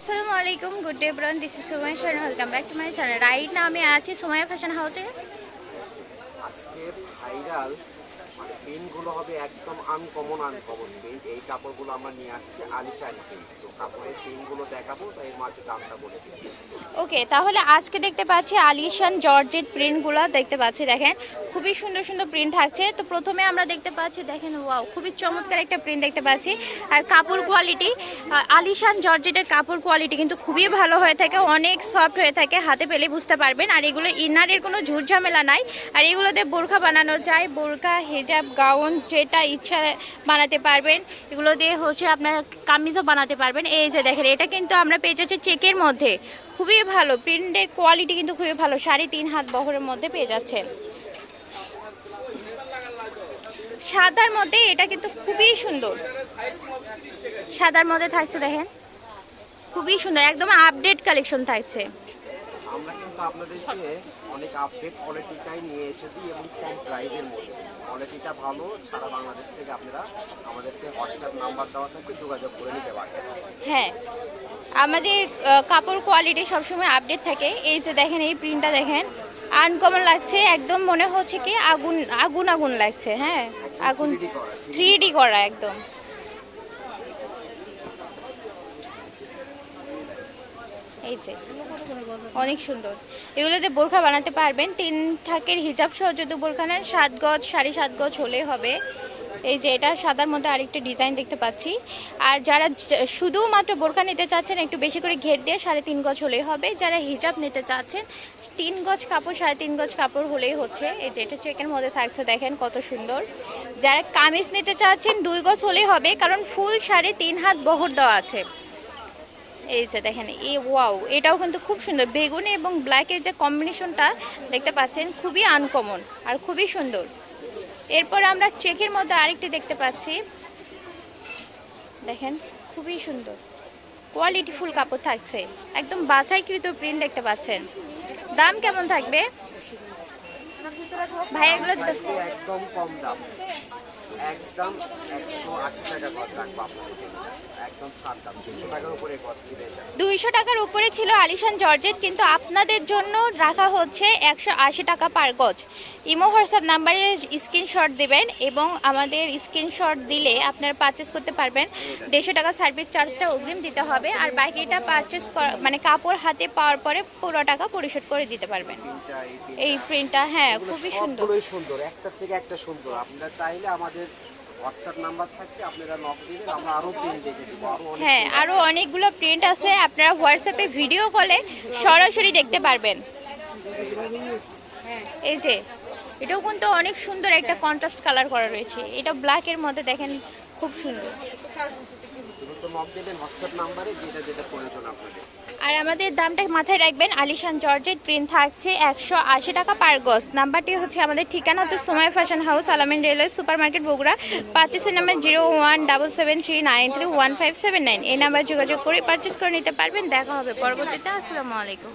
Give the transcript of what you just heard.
আসসালামু আলাইকুম good day ব্রন this is Somai Shorno welcome back to my channel right না আমি আছি সময় ফ্যাশন হাউসে আজকে ভাইরাল মানে প্রিন্টগুলো হবে একদম আনকমন আনকমন প্রিন্ট এই কাপড়গুলো আমরা নিয়ে আসছি আলিশান প্রিন্ট তো কাপড়ের প্রিন্টগুলো দেখাবো, তো এর মাঝে দামটা বলে দিই। ওকে, তাহলে আজকে দেখতে পাচ্ছি আলিশান জর্জেট প্রিন্টগুলো দেখতে পাচ্ছি, দেখেন। খুবই সুন্দর সুন্দর প্রিন্ট থাকছে। তো প্রথমে আমরা দেখতে পাচ্ছি, দেখেন, ওয়াও, খুবই চমৎকার একটা প্রিন্ট দেখতে পাচ্ছি। আর কাপড় কোয়ালিটি আলিশান জর্জেটের কাপড় কোয়ালিটি কিন্তু খুবই ভালো হয়ে থাকে, অনেক সফট হয়ে থাকে, হাতে পেলে বুঝতে পারবেন। আর এগুলো ইনারের কোনো ঝুটঝামেলা নাই। আর এগুলোতে বোরখা বানানো যায়, বোরখা হেজাব, গাউন, যেটা ইচ্ছা বানাতে পারবেন। এগুলো দিয়ে হচ্ছে আপনার কামিজও বানাতে পারবেন। এই যে দেখেন, এটা কিন্তু আমরা পেয়ে যাচ্ছি চেকের মধ্যে। খুবই ভালো, প্রিন্টের কোয়ালিটি কিন্তু খুবই ভালো, সাড়ে তিন হাত বহরের মধ্যে পেয়ে যাচ্ছেন। সাদার মধ্যে এটা কিন্তু খুবই সুন্দর। সাদার মধ্যে থাকছে দেখেন, খুবই সুন্দর, একদম আপডেট কালেকশন থাকছে। আমরা কিন্তু আপনাদেরকে অনেক আপডেট কোয়ালিটিটাই নিয়ে এসে দিই এবং কম প্রাইজের মধ্যে। কোয়ালিটিটা ভালো সারা বাংলাদেশ থেকে আপনারা আমাদেরকে হোয়াটসঅ্যাপ নাম্বার দেওয়া থাকবে যোগাযোগ করে নিতে পারবেন। হ্যাঁ আমাদের কাপড় কোয়ালিটি সবসময় আপডেট থাকে। এই যে দেখেন এই প্রিন্টটা দেখেন আনকমন লাগছে একদম মনে হচ্ছে কি আগুন আগুন আগুন লাগছে হ্যাঁ? আগুন 3D করা, 3D থ্রি ডি করা একদম। এই যে, অনেক সুন্দর। এগুলোতে বোরখা বানাতে পারবেন। তিন থাকের হিজাব সহ যদি বোরখা নেন সাত গজ, সাড়ে সাত গজ হলেই হবে। এই যে, এটা সাদার মধ্যে আরেকটা ডিজাইন দেখতে পাচ্ছি। আর যারা শুধুমাত্র বোরখা নিতে চাচ্ছেন, একটু বেশি করে ঘের দিয়ে সাড়ে তিন গজ হলেই হবে। যারা হিজাব নিতে চাচ্ছেন, তিন গজ কাপড়, সাড়ে তিন গজ কাপড় হলেই হচ্ছে। এই যে, এটা চেকের মধ্যে থাকছে, দেখেন কত সুন্দর। যারা কামিজ নিতে চাচ্ছেন, দুই গজ হলেই হবে, কারণ ফুল সাড়ে তিন হাত বহর দেওয়া আছে। এই যে দেখেন এই ওয়াও এটাও কিন্তু খুব সুন্দর। বেগুনি এবং ব্ল্যাকের যে কম্বিনেশনটা দেখতে পাচ্ছেন খুবই আনকমন আর খুবই সুন্দর। এরপর আমরা চেকের মধ্যে আরেকটি দেখতে পাচ্ছি। দেখেন খুবই সুন্দর। কোয়ালিটি ফুল কাপড় থাকছে। একদম বাছাইকৃত প্রিন্ট দেখতে পাচ্ছেন। দাম কেমন থাকবে? ভাই এগুলো তো- থাকবে একদম কম দাম। একদম একশো আশি টাকা গজ রাখব আপনাদের জন্য। একদম ছাড় দাম। দুশো টাকার উপরে গজ ছিল দুইশো টাকার উপরে ছিল আলিশান জর্জেট কিন্তু আপনাদের জন্য রাখা হচ্ছে একশো আশি টাকা পার গজ। ইমো হোয়াটসঅ্যাপ নাম্বারে স্ক্রিনশট দেবেন এবং আমাদের স্ক্রিনশট দিলে আপনারা পারচেস করতে পারবেন। দেড়শো টাকা সার্ভিস চার্জটা অগ্রিম দিতে হবে আর বাকিটা পারচেস মানে কাপড় হাতে পাওয়ার পরে পুরো টাকা পরিশোধ করে দিতে পারবেন। এই প্রিন্টটা হ্যাঁ খুবই সুন্দর। সুন্দর একটা থেকে একটা সুন্দর। আপনারা চাইলে আমাদের হোয়াটসঅ্যাপ নাম্বার থাকবে আপনারা নক দিবেন আমরা আরও প্রিন্ট দেখে দিব। হ্যাঁ print অনেকগুলো প্রিন্ট আছে আপনারা হোয়াটসঅ্যাপে ভিডিও কলে সরাসরি দেখতে পারবেন। এই যে এটাও কিন্তু অনেক সুন্দর একটা কন্ট্রাস্ট কালার করা রয়েছে। এটা ব্ল্যাকের মধ্যে দেখেন খুব সুন্দর। আর আমাদের দামটা মাথায় রাখবেন, আলিশান জর্জেট প্রিন্ট থাকছে একশো আশি টাকা পার গজ। নাম্বারটি হচ্ছে আমাদের ঠিকানা হচ্ছে Somoy fashion house Alamin railway super market Bogura. পার্চেসের number zero one double seven three nine three one five seven nine এই নাম্বার যোগাযোগ করে পারচেস করে নিতে পারবেন। দেখা হবে পরবর্তীতে। আসসালামু আলাইকুম।